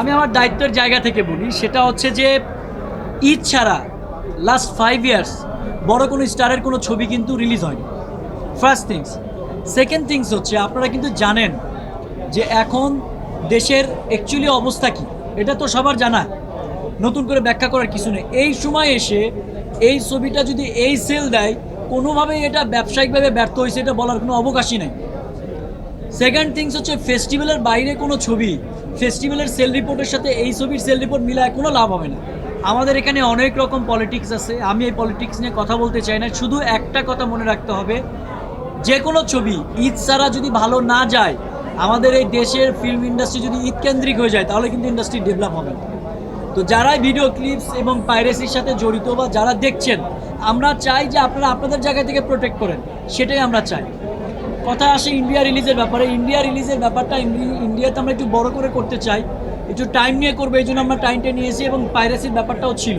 আমি আমার দায়িত্বের জায়গা থেকে বলি, সেটা হচ্ছে যে ঈদ ছাড়া লাস্ট ফাইভ ইয়ার্স বড় কোনো স্টারের কোনো ছবি কিন্তু রিলিজ হয়নি। ফার্স্ট থিংস সেকেন্ড থিংস হচ্ছে, আপনারা কিন্তু জানেন যে এখন দেশের অ্যাকচুয়ালি অবস্থা কী। এটা তো সবার জানা। নতুন করে ব্যাখ্যা করার কিছু নেই। এই সময় এসে এই ছবিটা যদি এই সেল দেয়, কোনোভাবেই এটা ব্যবসায়িকভাবে ব্যর্থ হয়েছে, এটা বলার কোনো অবকাশই নেই। সেকেন্ড থিংস হচ্ছে ফেস্টিভ্যালের বাইরে কোনো ছবি ফেস্টিভ্যালের সেল রিপোর্টের সাথে এই ছবির সেল রিপোর্ট মিলায় কোনো লাভ হবে না। আমাদের এখানে অনেক রকম পলিটিক্স আছে, আমি এই পলিটিক্স নিয়ে কথা বলতে চাই না, শুধু একটা কথা মনে রাখতে হবে, যে কোনো ছবি, ঈদ ছাড়া যদি ভালো না যায়, আমাদের এই দেশের ফিল্ম ইন্ডাস্ট্রি যদি ঈদ কেন্দ্রিক হয়ে যায়, তাহলে কিন্তু ইন্ডাস্ট্রি ডেভেলপ হবে না। তো যারাই ভিডিও ক্লিপস এবং পাইরেসির সাথে জড়িত বা যারা দেখছেন, আমরা চাই যে আপনারা আপনাদের জায়গা থেকে প্রোটেক্ট করেন, সেটাই আমরা চাই। কথা আসে ইন্ডিয়া রিলিজের ব্যাপারে। ইন্ডিয়া রিলিজের ব্যাপারটা ইন্ডিয়াতে আমরা একটু বড় করে করতে চাই। একটু টাইম নিয়ে করব এই জন্য আমরা টাইমটা নিয়েছি এবং পাইরেসির ব্যাপারটাও ছিল।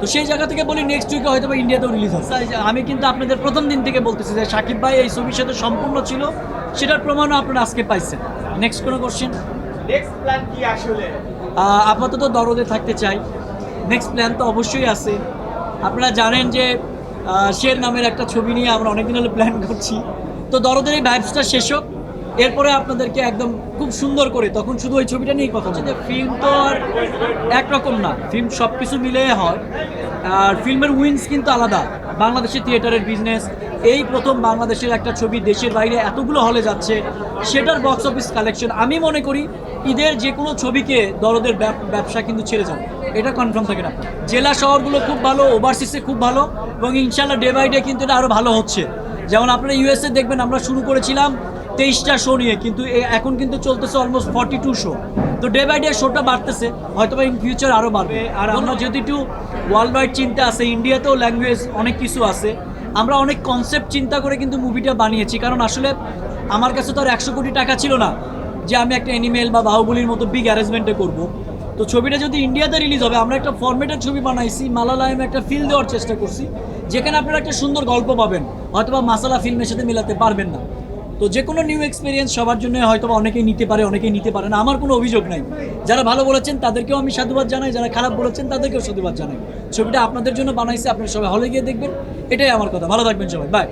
তো সেই জায়গা থেকে বলি নেক্সট উইকে হয়তো বা ইন্ডিয়াতেও রিলিজ হবে। তাই আমি কিন্তু আপনাদের প্রথম দিন থেকে বলতেছি যে সাকিব ভাই এই ছবির সাথে সম্পূর্ণ ছিল। সেটার প্রমাণও আপনারা আজকে পাইছেন। নেক্সট কোনো কোশ্চেন নেক্সট প্ল্যান কি আসলে? আপাতত দরদে থাকতে চাই। নেক্সট প্ল্যান তো অবশ্যই আছে। আপনারা জানেন যে শের নামের একটা ছবি নিয়ে আমরা অনেকদিন হলে প্ল্যান করছি। তো দরদের এই ভাইবসটা শেষ হোক। এরপরে আপনাদেরকে একদম খুব সুন্দর করে, তখন শুধু ওই ছবিটা নিয়েই কথা হচ্ছে যে ফিল্ম তো আর একরকম না। ফিল্ম সব কিছু মিলে হয়। আর ফিল্মের উইন্স কিন্তু আলাদা। বাংলাদেশের থিয়েটারের বিজনেস এই প্রথম বাংলাদেশের একটা ছবি দেশের বাইরে এতগুলো হলে যাচ্ছে, সেটার বক্স অফিস কালেকশন আমি মনে করি ঈদের যে কোনো ছবিকে দরদের ব্যব- ব্যবসা কিন্তু ছেড়ে যাবে। এটা কনফার্ম থাকে না। জেলা শহরগুলো খুব ভালো ওভারসিসে খুব ভালো, এবং ইনশাল্লাহ ডে বাই ডে কিন্তু এটা আরও ভালো হচ্ছে। যেমন আপনারা ইউএসএ দেখবেন আমরা শুরু করেছিলাম তেইশটা শো নিয়ে কিন্তু এ- এখন কিন্তু চলতেছে অলমোস্ট ফর্টি টু শো তো ডে বাই ডে শোটা বাড়তেছে হয়তো বা ইন ফিউচার আরও বাড়বে। আর আমরা যদি একটু ওয়ার্ল্ড ওয়াইড চিন্তা আছে ইন্ডিয়াতেও ল্যাঙ্গুয়েজ অনেক কিছু আছে আমরা অনেক কনসেপ্ট চিন্তা করে কিন্তু মুভিটা বানিয়েছি। কারণ আসলে আমার কাছে তো আর একশো কোটি টাকা ছিল না যে আমি একটা অ্যানিমেল বা বাহুবলির মতো বিগ অ্যারেঞ্জমেন্টে করব। তো ছবিটা যদি ইন্ডিয়াতে রিলিজ হবে, আমরা একটা ফরম্যাটের ছবি বানাইছি, মালালায়ামে একটা ফিল দেওয়ার চেষ্টা করছি, যেখানে আপনারা একটা সুন্দর গল্প পাবেন, হয়তোবা মাসালা ফিল্মের সাথে মেলাতে পারবেন না। তো যে কোনো নিউ এক্সপিরিয়েন্স সবার জন্য হয়তো অনেকেই নিতে পারে, অনেকেই নিতে পারে না, আমার কোনো অভিযোগ নাই। যারা ভালো বলেছেন, তাদেরকেও আমি সাধুবাদ জানাই, যারা খারাপ বলেছেন, তাদেরকেও সাধুবাদ জানাই। ছবিটা আপনাদের জন্য বানাইছে, আপনারা সবাই হলে গিয়ে দেখবেন, এটাই আমার কথা। ভালো থাকবেন সবাই বাই